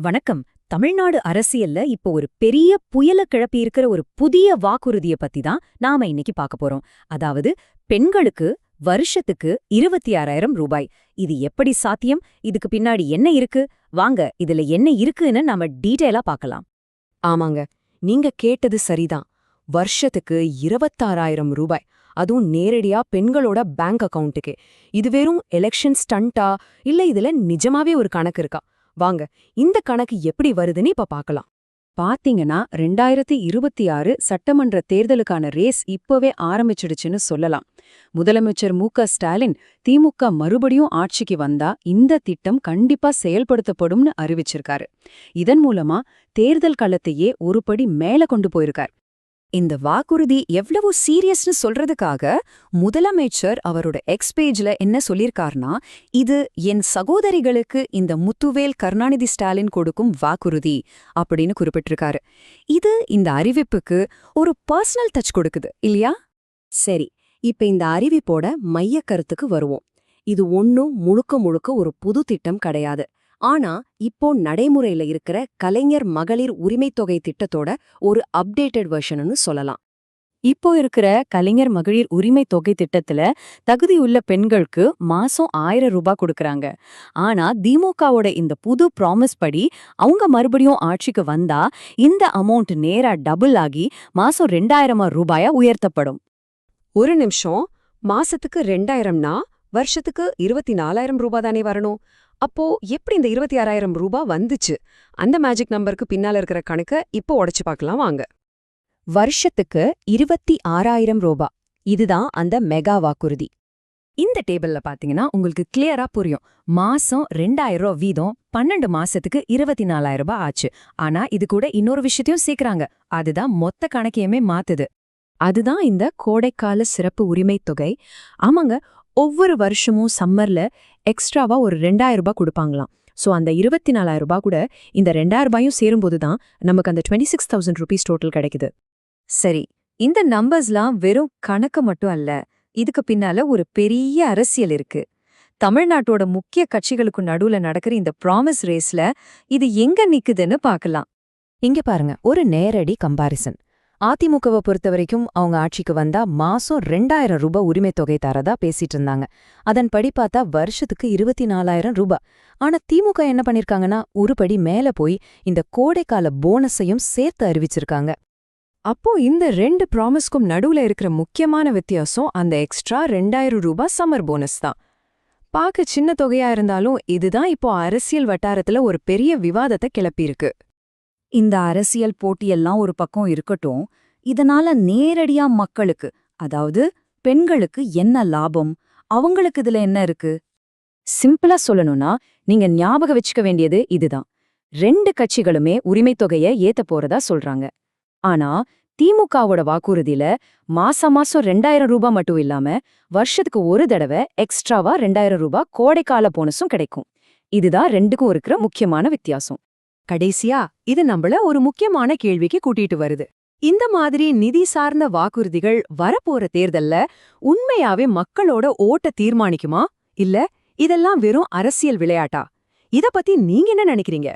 வணக்கம். தமிழ்நாடு அரசியல்ல இப்போ ஒரு பெரிய புயல கிளப்பியிருக்கிற ஒரு புதிய வாக்குறுதிய பத்தி தான் நாம இன்னைக்கு பார்க்க போறோம். அதாவது பெண்களுக்கு வருஷத்துக்கு இருபத்தி ஆறாயிரம் ரூபாய். இது எப்படி சாத்தியம்? இதுக்கு பின்னாடி என்ன இருக்கு? வாங்க இதுல என்ன இருக்குன்னு நாம டீட்டெயிலா பார்க்கலாம். ஆமாங்க நீங்க கேட்டது சரிதான். வருஷத்துக்கு இருபத்தாறாயிரம் ரூபாய். அதுவும் நேரடியா பெண்களோட பேங்க் அக்கவுண்ட்டுக்கு. இது வெறும் எலெக்ஷன் ஸ்டண்டா இல்ல இதுல நிஜமாவே ஒரு கணக்கு இருக்கா? வாங்க இந்த கணக்கு எப்படி வருதுன்னு இப்ப பார்க்கலாம் பாத்தீங்கன்னா ரெண்டாயிரத்தி இருபத்தி ஆறு சட்டமன்ற தேர்தலுக்கான ரேஸ் இப்பவே ஆரம்பிச்சிடுச்சுன்னு சொல்லலாம். முதலமைச்சர் மு க ஸ்டாலின் திமுக மறுபடியும் ஆட்சிக்கு வந்தா இந்த திட்டம் கண்டிப்பா செயல்படுத்தப்படும்னு அறிவிச்சிருக்காரு. இதன் மூலமா தேர்தல் களத்தையே ஒருபடி மேல கொண்டு போயிருக்கார். இந்த வாக்குறுதி எவ்வளவு சீரியஸ்னு சொல்றதுக்காக முதலமைச்சர் அவரோட எக்ஸ் பேஜ்ல என்ன சொல்லியிருக்காருனா இது என் சகோதரிகளுக்கு இந்த முத்துவேல் கருணாநிதி ஸ்டாலின் கொடுக்கும் வாக்குறுதி அப்படின்னு குறிப்பிட்டிருக்காரு. இது இந்த அறிவிப்புக்கு ஒரு பர்சனல் டச் கொடுக்குது இல்லையா? சரி இப்ப இந்த அறிவிப்போட மைய கருத்துக்கு வருவோம். இது ஒன்னும் முழுக்க முழுக்க ஒரு புது திட்டம் கிடையாது. ஆனா இப்போ நடைமுறையில இருக்கிற கலைஞர் மகளிர் உரிமைத் தொகை திட்டத்தோட ஒரு அப்டேட்டட் வெர்ஷன்னு சொல்லலாம். இப்போ இருக்கிற கலைஞர் மகளிர் உரிமை தொகை திட்டத்துல தகுதியுள்ள பெண்களுக்கு மாசம் ஆயிரம் ரூபாய் கொடுக்கறாங்க. ஆனா திமுகவோட இந்த புது ப்ராமிஸ் படி அவங்க மறுபடியும் ஆட்சிக்கு வந்தா இந்த அமௌண்ட் நேரா டபுள் ஆகி மாசம் ரெண்டாயிரமா ரூபாயா உயர்த்தப்படும். ஒரு நிமிஷம் மாசத்துக்கு ரெண்டாயிரம்னா வருஷத்துக்கு இருபத்தி நாலாயிரம் ரூபாய் தானே வரணும். அப்போ எப்படி இந்த இருபத்தி ஆறாயிரம் ரூபா வந்துச்சு? அந்த மேஜிக் நம்பருக்கு பின்னால இருக்கிற கணக்க இப்போ உடைச்சு பார்க்கலாம் வாங்க. வருஷத்துக்கு இருபத்தி ஆறாயிரம் ரூபா. இதுதான் அந்த மெகா வாக்குறுதி. இந்த டேபிள்ல பாத்தீங்கன்னா உங்களுக்கு கிளியரா புரியும். மாசம் ரெண்டாயிரம் ரூபா வீதம் பன்னெண்டு மாசத்துக்கு இருபத்தி நாலாயிரம் ரூபாய் ஆச்சு. ஆனா இது கூட இன்னொரு விஷயத்தையும் சேர்க்கறாங்க. அதுதான் மொத்த கணக்கையுமே மாத்துது. அதுதான் இந்த கோடைக்கால சிறப்பு உரிமைத் தொகை. ஆமாங்க ஒவ்வொரு வருஷமும் சம்மர்ல எக்ஸ்ட்ராவா ஒரு ரெண்டாயிரம் ரூபாய் கொடுப்பாங்களாம். சோ அந்த இருபத்தி நாலாயிரம் ரூபாய் கூட இந்த ரெண்டாயிரம் ரூபாயும் சேரும்போது தான் நமக்கு அந்த twenty six thousand rupees total கிடைக்குது. சரி இந்த நம்பர்ஸ்லாம் வெறும் கணக்கு மட்டும் அல்ல இதுக்கு பின்னால ஒரு பெரிய அரசியல் இருக்கு. தமிழ்நாட்டோட முக்கிய கட்சிகளுக்கு நடுவுல நடக்கிற இந்த ப்ராமிஸ் ரேஸ்ல இது எங்க நிக்குதுன்னு பார்க்கலாம். இங்க பாருங்க ஒரு நேரடி கம்பாரிசன் அதிமுகவை பொறுத்த வரைக்கும் அவங்க ஆட்சிக்கு வந்தா மாசம் ரெண்டாயிரம் ரூபாய் உரிமை தொகை தரதா பேசிட்டு இருந்தாங்க. அதன்படி பார்த்தா வருஷத்துக்கு இருபத்தி நாலாயிரம் ரூபாய். ஆனா திமுக என்ன பண்ணிருக்காங்கன்னா ஒருபடி மேல போய் இந்த கோடைக்கால போனஸையும் சேர்த்து அறிவிச்சிருக்காங்க. அப்போ இந்த ரெண்டு ப்ராமிஸ்க்கும் நடுவுல இருக்கிற முக்கியமான வித்தியாசம் அந்த எக்ஸ்ட்ரா ரெண்டாயிரம் ரூபாய் சம்மர் போனஸ் தான். பார்க்க சின்ன தொகையா இருந்தாலும் இதுதான் இப்போ அரசியல் வட்டாரத்துல ஒரு பெரிய விவாதத்தை கிளப்பியிருக்கு. இந்த அரசியல் போட்டியெல்லாம் ஒரு பக்கம் இருக்கட்டும் இதனால நேரடியா மக்களுக்கு அதாவது பெண்களுக்கு என்ன லாபம்? அவங்களுக்கு இதுல என்ன இருக்கு? சிம்பிளா சொல்லணும்னா நீங்க ஞாபகம் வச்சுக்க வேண்டியது இதுதான். ரெண்டு கட்சிகளுமே உரிமைத் தொகைய ஏத்த போறதா சொல்றாங்க. ஆனா திமுகவோட வாக்குறுதியில மாசம் மாசம் ரெண்டாயிரம் ரூபாய் மட்டும் இல்லாம வருஷத்துக்கு ஒரு தடவை எக்ஸ்ட்ராவா ரெண்டாயிரம் ரூபாய் கோடைக்கால போனஸும் கிடைக்கும். இதுதான் ரெண்டுக்கும் இருக்கிற முக்கியமான வித்தியாசம். கடைசியா இது நம்மள ஒரு முக்கியமான கேள்விக்கு கூட்டிட்டு வருது. இந்த மாதிரி நிதி சார்ந்த வாக்குறுதிகள் வரப்போற தேர்தல்ல உண்மையாவே மக்களோட ஓட்ட தீர்மானிக்குமா? இல்ல இதெல்லாம் வெறும் அரசியல் விளையாட்டா? இத பத்தி நீங்க என்ன நினைக்கிறீங்க?